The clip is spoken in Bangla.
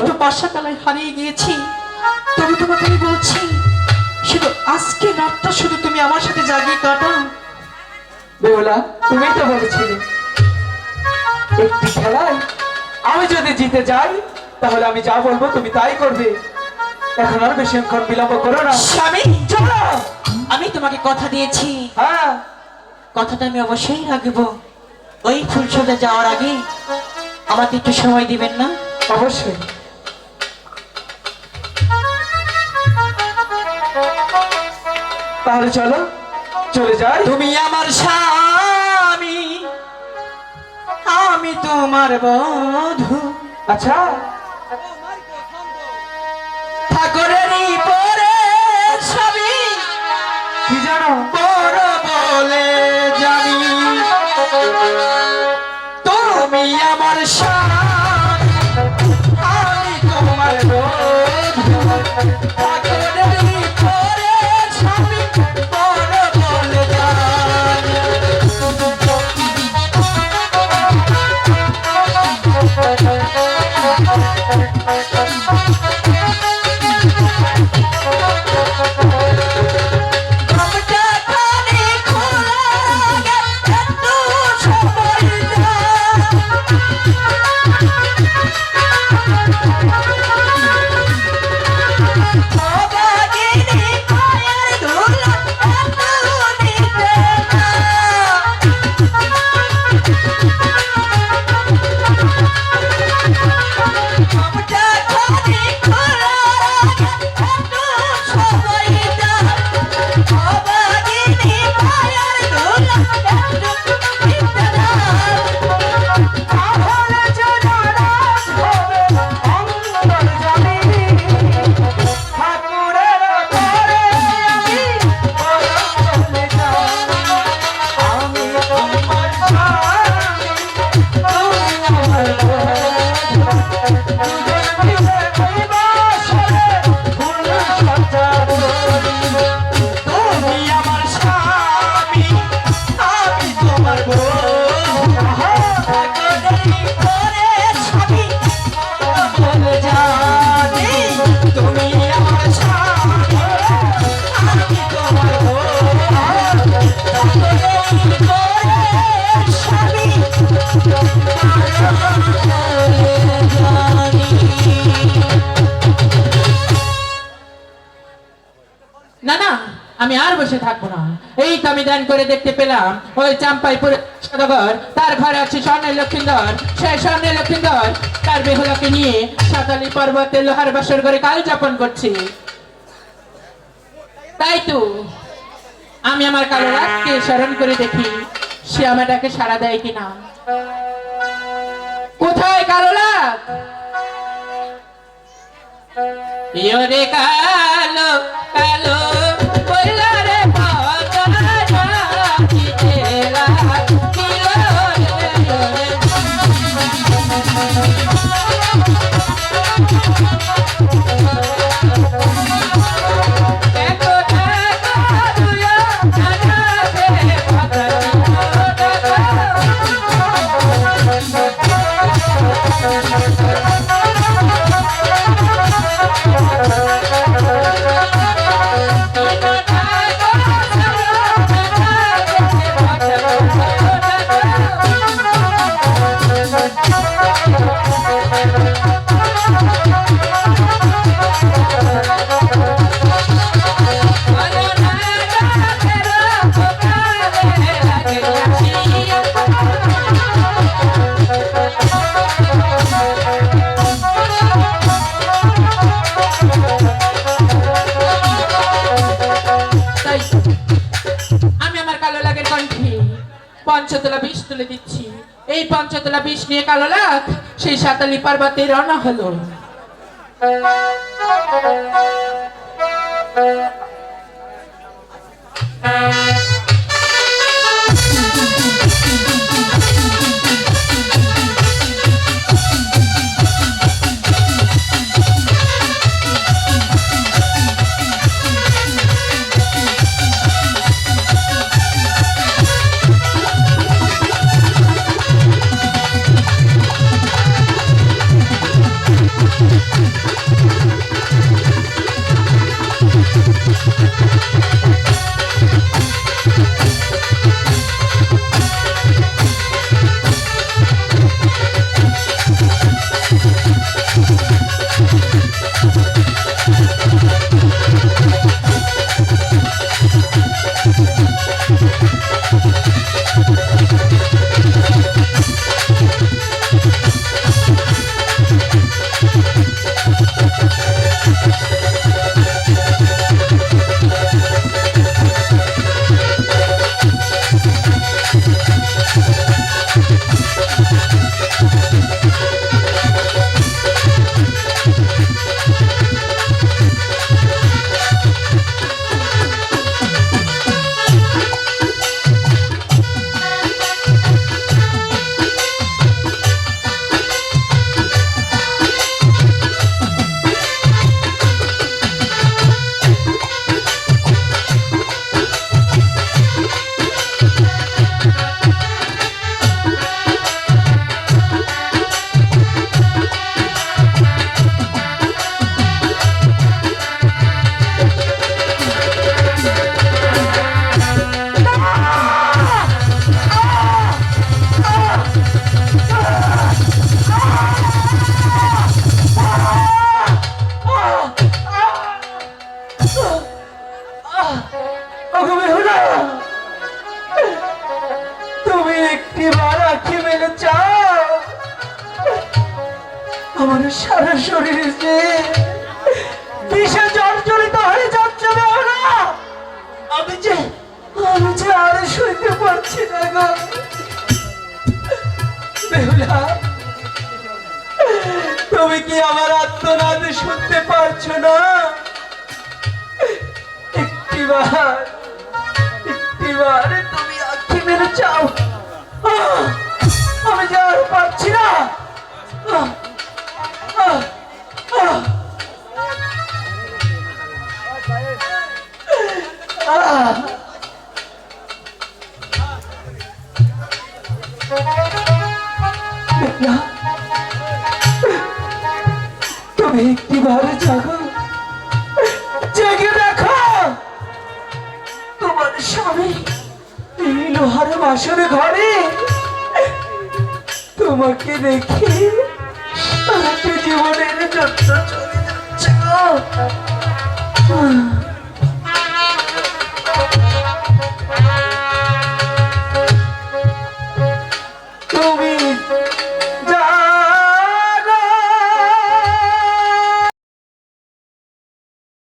আমি তো বাসাতলায় হারিয়ে গিয়েছি তবু তোমাকে আমি বলছি শুধু আজকে রাতটা শুধু তুমি আমার সাথে জাগিয়ে কাটাও। বেহুলা তুমি তো বলেছিলে একটি খেলায় আমি যদি জিতে যাই তাহলে আমি যা বলব তুমি তাই করবে। এখন আর বেশিক্ষণ বিলম্ব করো না। স্বামী! চলো! আমি তোমাকে কথা দিয়েছি। হ্যাঁ। কথাটা আমি অবশ্যই রাখব। ওই ফুলসজ্জা যাওয়ার আগে আমাকে একটু সময় দিবেন না? অবশ্যই। তাহলে চলো চলে যাই। তুমি আমার স্বামী আমি তোমার বধু আচ্ছা। ঠাকুরেরই আমি আর বসে থাকব না। এই তো আমি দান করে দেখতে পেলাম। ওই চাম্পাইপুর সদাগর, তার ঘরে আছে স্বর্ণের লক্ষিন্দর। সেই স্বর্ণের লক্ষিন্দর, তার বেহুলাকে নিয়ে সাতালি পর্বতে লোহার বাসর করে কাল যাপন করছে। তাই তো আমি আমার কালো রাতকে স্মরণ করে দেখি, সে আমাটাকে সাড়া দেয় কিনা। কোথায় কালো রাত কালো কালো। வருகிறார் পাঞ্চতলা বিষ তুলে দিচ্ছি এই পাঞ্চতলা বিষ নিয়ে কালো লাখ, সেই সাতালি পার্বতী রওনা হলো সারা শরীরে বিষে জর্জরিত হয়ে যাচ্ছে বেহুলা আমি যে আমি যে আর সইতে পারছি না গো। বেহুলা, তুমি কি আমার আত্মনাদ শুনতে পারছ না? একটিবার একটিবার তুমি আঁকি মেরে চাও! আমি যে আর পারছি না। তুমি জাগো। জেগে দেখো। তোমার স্বামী এই লোহার বাসর ঘরে। তোমাকে দেখে জীবনের যত্ন চলে যাচ্ছে